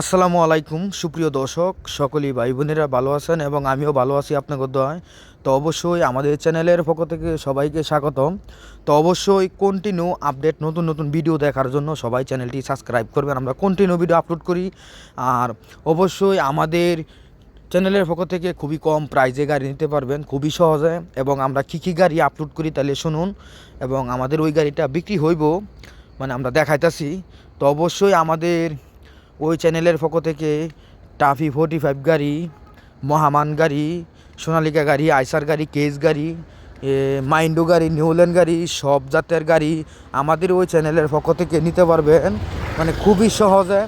আসসালামু আলাইকুম, সুপ্রিয় দর্শক, সকলেই ভাই বোনেরা ভালো আছেন এবং আমিও ভালো আছি আপনাদের দোয়ায়। তো অবশ্যই আমাদের চ্যানেলের পক্ষ থেকে সবাইকে স্বাগতম। তো অবশ্যই কন্টিনিউ আপডেট নতুন নতুন ভিডিও দেখার জন্য সবাই চ্যানেলটি সাবস্ক্রাইব করবেন। আমরা কন্টিনিউ ভিডিও আপলোড করি। আর অবশ্যই আমাদের চ্যানেলের পক্ষ থেকে খুবই কম প্রাইজে গাড়ি নিতে পারবেন, খুবই সহজে। এবং আমরা কী কী গাড়ি আপলোড করি তাহলে শুনুন। এবং আমাদের ওই গাড়িটা বিক্রি হইব মানে আমরা দেখাইতাছি। তো অবশ্যই আমাদের ওই চ্যানেলের পক্ষ থেকে টাফি ফোর্টি ফাইভ গাড়ি, মহামান গাড়ি, সোনালিকা গাড়ি, আইসার গাড়ি, কেস গাড়ি মাইন্ডো গাড়ি, নিউল্যান্ড গাড়ি, সব জাতের গাড়ি আমাদের ওই চ্যানেলের পক্ষ থেকে নিতে পারবেন। মানে খুবই সহজে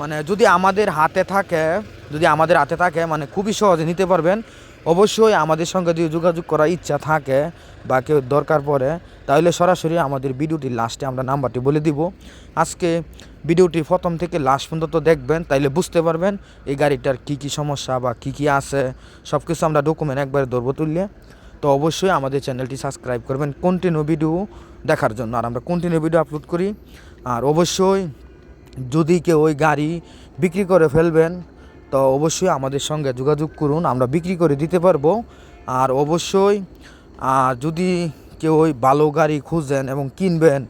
মানে যদি আমাদের হাতে থাকে, যদি আমাদের হাতে থাকে মানে খুবই সহজে নিতে পারবেন। অবশ্যই আমাদের সঙ্গে যদি যোগাযোগ করার ইচ্ছা থাকে বা কেউ দরকার পড়ে, তাহলে সরাসরি আমাদের ভিডিওটির লাস্টে আমরা নাম্বারটি বলে দিব। আজকে ভিডিওটি প্রথম থেকে লাস্ট পর্যন্ত দেখবেন, তাইলে বুঝতে পারবেন এই গাড়িটার কি কি সমস্যা বা কি কি আছে। সব কিছু আমরা ডকুমেন্ট একবারে ধরবো তুললে। তো অবশ্যই আমাদের চ্যানেলটি সাবস্ক্রাইব করবেন কন্টিনিউ ভিডিও দেখার জন্য। আর আমরা কন্টিনিউ ভিডিও আপলোড করি। আর অবশ্যই যদি কেউ ওই গাড়ি বিক্রি করে ফেলবেন তো অবশ্যই আমাদের সঙ্গে যোগাযোগ করুন, আমরা বিক্রি করে দিতে পারব। আর অবশ্যই যদি কেউ ওই ভালো গাড়ি খুঁজেন এবং কিনবেন,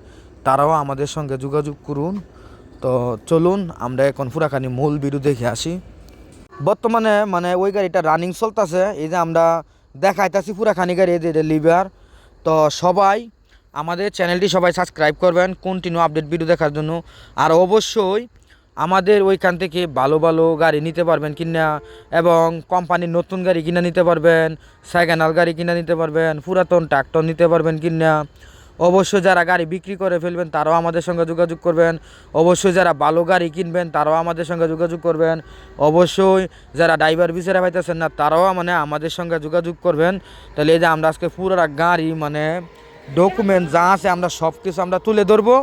তারাও আমাদের সঙ্গে যোগাযোগ করুন। তো চলুন, আমরা এখন পুরাখানি মূল ভিডিও দেখে আসি। বর্তমানে মানে ওই গাড়িটা রানিং চলতেছে, এই যে আমরা দেখাইতাছি পুরাখানি গাড়ি, এই যে লিভার তো সবাই আমাদের চ্যানেলটি সবাই সাবস্ক্রাইব করবেন কন্টিনিউ আপডেট ভিডিও দেখার জন্য। আর অবশ্যই আমাদের ওইখান থেকে ভালো ভালো গাড়ি নিতে পারবেন কিনা এবং কোম্পানির নতুন গাড়ি কিনে নিতে পারবেন সেকেন্ড গাড়ি কিনে নিতে পারবেন, পুরাতন ট্রাক্টর নিতে পারবেন কিনা। অবশ্যই যারা গাড়ি বিক্রি করে ফেলবেন, তারাও আমাদের সঙ্গে যোগাযোগ করবেন। অবশ্যই যারা ভালো গাড়ি কিনবেন, তারাও আমাদের সঙ্গে যোগাযোগ করবেন। অবশ্যই যারা ড্রাইভার বিচারে পাইতেছেন না, তারাও মানে আমাদের সঙ্গে যোগাযোগ করবেন। তাহলে এই যে আমরা আজকে পুরো গাড়ি মানে ডকুমেন্ট যা আছে আমরা সব কিছু আমরা তুলে ধরবো।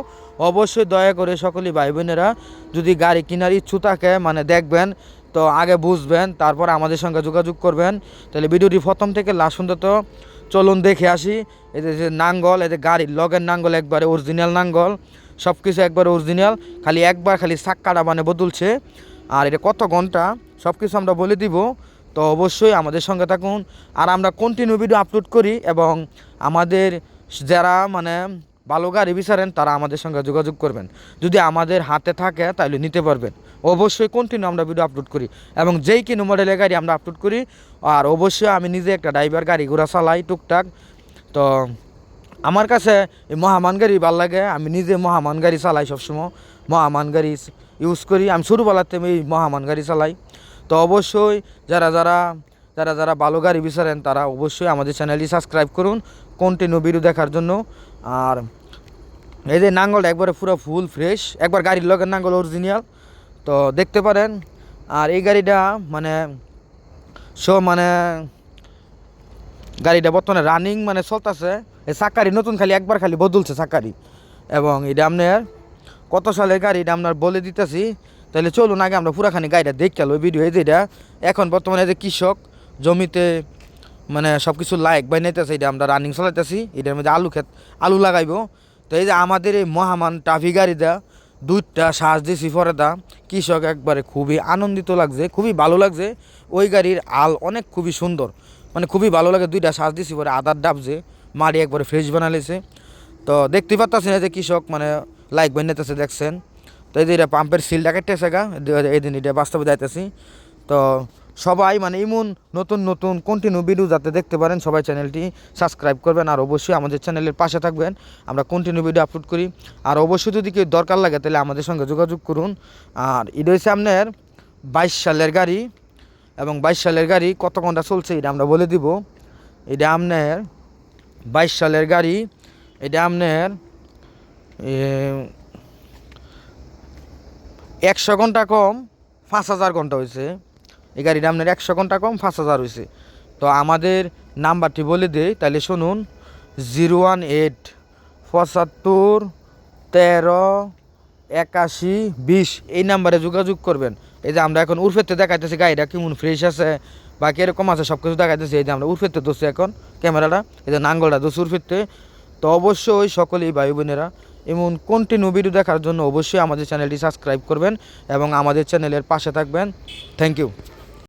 অবশ্যই দয়া করে সকলেই ভাই বোনেরা যদি গাড়ি কেনার ইচ্ছু থাকে মানে দেখবেন, তো আগে বুঝবেন, তারপর আমাদের সঙ্গে যোগাযোগ করবেন। তাহলে ভিডিওটি প্রথম থেকে লাস্ট পর্যন্ত চলুন দেখে আসি। এদের যে নাঙ্গল এদের গাড়ির লগের নাঙ্গল একবারে অরিজিনাল নাঙ্গল সব কিছু একবারে অরিজিনাল খালি একবার খালি চাক্কাটা মানে বদলছে। আর এটা কত ঘণ্টা সব কিছু আমরা বলে দিব। তো অবশ্যই আমাদের সঙ্গে থাকুন। আর আমরা কন্টিনিউ ভিডিও আপলোড করি এবং আমাদের যারা মানে ভালো গাড়ি বিচারেন, তারা আমাদের সঙ্গে যোগাযোগ করবেন। যদি আমাদের হাতে থাকে, তাহলে নিতে পারবেন। অবশ্যই কন্টিনিউ আমরা ভিডিও আপলোড করি। এবং যেই কিনো মডেলের গাড়ি আমরা আপলোড করি, আর অবশ্যই আমি নিজে একটা ড্রাইভার গাড়ি ঘোড়া চালাই, টুকটাক। তো, আমার কাছে এই মহামান গাড়ি ভালো লাগে। আমি নিজে মহামান গাড়ি চালাই সবসময়। মহামান গাড়ি ইউজ করি। আমি ছোটোবেলাতে আমি এই মহামান গাড়ি চালাই। তো অবশ্যই যারা যারা যারা যারা ভালো গাড়ি বিচারেন, তারা অবশ্যই আমাদের চ্যানেলটি সাবস্ক্রাইব করুন কন্টিনিউ ভিডিও দেখার জন্য। আর এই যে নাঙ্গলটা একবারে পুরো ফুল ফ্রেশ একবার গাড়ির লগের নাঙ্গল অরিজিনাল তো দেখতে পারেন, আর এই গাড়িটা মানে সব মানে গাড়িটা বর্তমানে রানিং মানে চলতেছে। এই চাকারি নতুন, খালি একবার খালি বদলছে চাকারি। এবং এটা আপনার কত সালের গাড়ি এটা আপনার বলে দিতেছি। তাহলে চলুন, আগে আমরা পুরাখানি গাড়িটা দেখতে ভিডিও এই যে এটা। এখন বর্তমানে যে কৃষক জমিতে মানে সব কিছু লাইক বানাইতেছে, এটা আমরা রানিং চালাইতেছি, এটার মধ্যে আলু ক্ষেত, আলু লাগাইবো। তো এই যে আমাদের এই মহামান ট্রাফিক গাড়িটা দুধটা শ্বাস দিছি পরে দা কৃষক একবারে খুবই আনন্দিত লাগছে, খুবই ভালো লাগছে। ওই গাড়ির আল অনেক খুবই সুন্দর মানে খুবই ভালো লাগে, দুইটা শ্বাস দিছি পরে আদার ডাবছে, মাড়ি একবারে ফ্রেশ বানালেছে তো দেখতে পাচ্ছেন এই যে কৃষক মানে লাইক বানাইতেছে, দেখছেন? তো এই যে এটা পাম্পের সিলটা কেটেছে গা এই দিন এটা বাস্তবে যাইতেছি। তো সবাই মানে ইমন, নতুন নতুন কন্টিনিউ ভিডিও যাতে দেখতে পারেন, সবাই চ্যানেলটি সাবস্ক্রাইব করবেন। আর অবশ্যই আমাদের চ্যানেলের পাশে থাকবেন। আমরা কন্টিনিউ ভিডিও আপলোড করি। আর অবশ্যই যদি কেউ দরকার লাগে, তাহলে আমাদের সঙ্গে যোগাযোগ করুন। আর এটা হচ্ছে আপনার বাইশ সালের গাড়ি এবং বাইশ সালের গাড়ি কত ঘণ্টা চলছে এটা আমরা বলে দিব। এটা আপনার বাইশ সালের গাড়ি, এটা আপনার একশো ঘণ্টা কম, পাঁচ হাজার ঘণ্টা হয়েছে। এই গাড়িটা আপনার একশো ঘণ্টা কম, পাঁচ হাজার হয়েছে তো আমাদের নাম্বারটি বলে দেই, তাহলে শুনুন, জিরো ওয়ান এইট, পঁচাত্তর, তেরো, একাশি, বিশ, এই নাম্বারে যোগাযোগ করবেন। এই যে আমরা এখন উর্ফেতে দেখাইতেছি গাড়িটা কেমন ফ্রেশ আছে বা কীরকম আছে সব কিছু দেখাইতেছি। এই যে আমরা উর্ফেতে দোষি এখন ক্যামেরাটা, এই যে নাঙ্গলটা দোষি উর্ফেতে তো। অবশ্যই সকলেই ভাই বোনেরা, এমন কন্টিনিউ ভিডিও দেখার জন্য অবশ্যই আমাদের চ্যানেলটি সাবস্ক্রাইব করবেন এবং আমাদের চ্যানেলের পাশে থাকবেন। Thank you